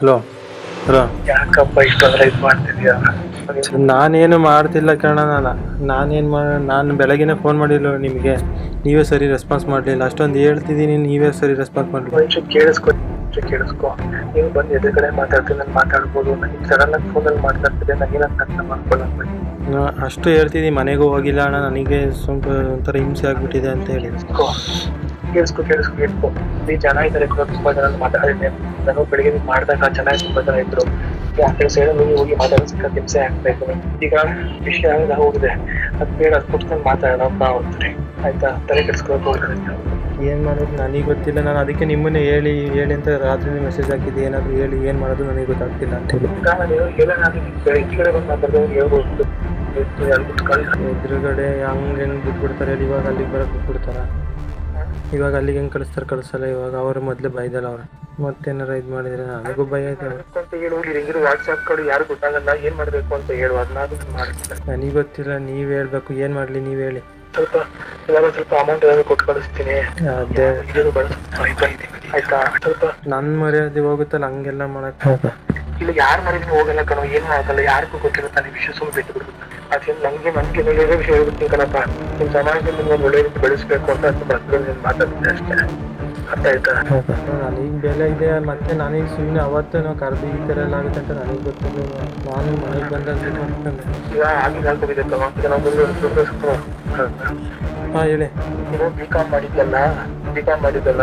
Hello hello. ಯಾಕಪ್ಪ ಇಷ್ಟೊಂದ್ರೆ ಇದು ಮಾಡ್ತಿದ್ಯಾ? ನಾನೇನು ಮಾಡ್ತಿಲ್ಲ ಕಣ ನಾನು. ನಾನೇನು ಮಾ ನಾನು ಬೆಳಗ್ಗೆನೇ ಫೋನ್ ಮಾಡಿಲ್ಲ ನಿಮಗೆ. ನೀವೇ ಸರಿ ರೆಸ್ಪಾನ್ಸ್ ಮಾಡಲಿಲ್ಲ. ಅಷ್ಟೊಂದು ಹೇಳ್ತಿದ್ದೀನಿ ನೀವೇ ಸರಿ ರೆಸ್ಪಾನ್ಸ್ ಮಾಡಲಿಲ್ಲ. ಒಂಚೂರು ಕೇಳಿಸ್ಕೊ ಒಂಚೂರು ಕೇಳಿಸ್ಕೊ. ನೀನು ಬಂದು ಎದುರುಗಡೆ ಮಾತಾಡ್ತೀನಿ ನಾನು ಮಾತಾಡ್ಬೋದು. ನನಗೆ ಸಡನ್ ಆಗಿ ಫೋನಲ್ಲಿ ಮಾತಾಡ್ತಿದ್ದೆ ನನಗೆ ನಾನು ಅರ್ಥ ಮಾಡ್ಕೊಳ್ಳೋದು ಅಷ್ಟು ಹೇಳ್ತಿದ್ದೀನಿ ಮನೆಗೂ ಹೋಗಿಲ್ಲ ಅಣ್ಣ. ನನಗೆ ಸ್ವಲ್ಪ ಒಂಥರ ಹಿಂಸೆ ಆಗಿಬಿಟ್ಟಿದೆ ಅಂತ ಹೇಳಿ. ಕೇಳಿಸ್ಕೊ ಕೇಳಿಸ್ಕೊ ಕೇಳಿಸ್ಕೊ. ಈ ಜನ ಇದ್ದಾರೆ ಕೂಡ ತುಂಬಾ ಜನ ಮಾತಾಡಿದ್ದೆ. ನಾನು ಬೆಳಿಗ್ಗೆ ಮಾಡಿದಾಗ ಚೆನ್ನಾಗಿ ತುಂಬಾ ಜನ ಇದ್ರು ಆ ಕಡೆ ಸೈಡ್ ನೀವು ಹೋಗಿ ಮಾತಾಡೋ ಸಿಕ್ಕ ಹಿಂಸೆ ಆಗ್ತಾ ಇತ್ತು ಈಗ ವಿಷಯ ಆಗ ಹೋಗಿದೆ. ಅದ್ ಬೇಡ ಅದ್ ಕುಟ್ಕೊಂಡು ಮಾತಾಡೋಣ ಬಾ ಅಂತಾರೆ ಆಯ್ತಾ? ತಲೆ ಕೆಡ್ಸ್ಕೊಳಕ್ ಹೋಗ್ತಾರೆ ಏನು ಮಾಡೋದು? ನನಗೆ ಗೊತ್ತಿಲ್ಲ. ನಾನು ಅದಕ್ಕೆ ನಿಮ್ಮನ್ನೇ ಹೇಳಿ ಹೇಳಿ ಅಂತ ರಾತ್ರಿ ಮೆಸೇಜ್ ಹಾಕಿದ್ದೆ. ಏನಾದ್ರು ಹೇಳಿ ಏನು ಮಾಡೋದು ನನಗೆ ಗೊತ್ತಾಗ್ತಿಲ್ಲ ಅಂತ ಹೇಳಿ. ಎದುರುಗಡೆ ಹಂಗೆ ಹೆಂಗೆ ಬಿಟ್ಬಿಡ್ತಾರೆ ಇವಾಗ ಅಲ್ಲಿಗೆ ಬರಕ್ ಬಿಟ್ಬಿಡ್ತಾರ? ಇವಾಗ ಅಲ್ಲಿಗೆ ಹೆಂಗೆ ಕಳಿಸ್ತಾರೆ ಕಳಿಸಲ್ಲ, ಇವಾಗ ಅವ್ರು ಮೊದಲೇ ಬೈದಲ್ಲ ಅವ್ರು. ಮತ್ತೇನಾರ ಇದು ಮಾಡಿದ್ರೆ ನನಗೂ ಭಯ ಐತೆ ಅಂತ ಹೇಳಿ ಕಡೆ ಯಾರು ಗೊತ್ತಾಗಲ್ಲ ಏನ್ ಮಾಡ್ಬೇಕು ಅಂತ ಹೇಳು ಅದನ್ನ ಮಾಡ್ತಿಲ್ಲ ನನಗೆ ಗೊತ್ತಿಲ್ಲ, ನೀವ್ ಹೇಳ್ಬೇಕು, ಏನು ಮಾಡ್ಲಿ ನೀವ್ ಹೇಳಿ. ಸ್ವಲ್ಪ ಇವಾಗ ಸ್ವಲ್ಪ ಅಮೌಂಟ್ ಏನಾದ್ರು ಕೊಟ್ಟು ಕಳಿಸ್ತೀನಿ ಸ್ವಲ್ಪ ನನ್ನ ಮರ್ಯಾದೆ ಹೋಗುತ್ತಲ್ಲ, ಹಂಗೆಲ್ಲ ಮಾಡಕ್ಕೆ ಇಲ್ಲಿ, ಯಾರು ಮರ್ಯಾದೆ ಹೋಗಲ್ಲ ಕಣೋ, ಏನು ಆಗಲ್ಲ ಯಾರಿಗೂ ಗೊತ್ತಿಲ್ಲ ವಿಷಯ ಸುಮ್ಮನೆ ಬಿಟ್ಟು ಅದೇನು ನಂಗೆ ನನಗೆ ಒಳ್ಳೆ ವಿಷಯ ಹೇಳ್ಬಿಡ್ತೀನಿ ಕಣಪ್ಪ. ನಿಮ್ ಸಮಾಜದಲ್ಲಿ ನಿಮ್ಗೆ ಒಳ್ಳೆ ರೀತಿ ಬೆಳೆಸ್ಬೇಕು ಅಂತ ಮಕ್ಕಳು ನೀನು ಮಾತಾಡ್ತೀನಿ ಅಷ್ಟೇ. ಅರ್ಥ ಆಯ್ತಾ? ನನಗೆ ಬೆಲೆ ಇದೆ ಮತ್ತೆ ನನಗೆ ಸುಮ್ಮನೆ ಅವತ್ತೇನೋ ಕರೆದು ಈ ಥರ ಎಲ್ಲ ಆಗುತ್ತೆ ಅಂತ ನನಗೆ ಗೊತ್ತಿಲ್ಲ. ನಾನು ಮನೆಗೆ ಬಂದಾಗ ಈಗ ನಾವು ಬಂದು ಹಾಂ ಹೇಳಿ. ನೀವು ಬಿ ಕಾಮ್ ಮಾಡಿದ್ದಲ್ಲ ಬಿ ಕಾಮ್ ಮಾಡಿದ್ದಲ್ಲ?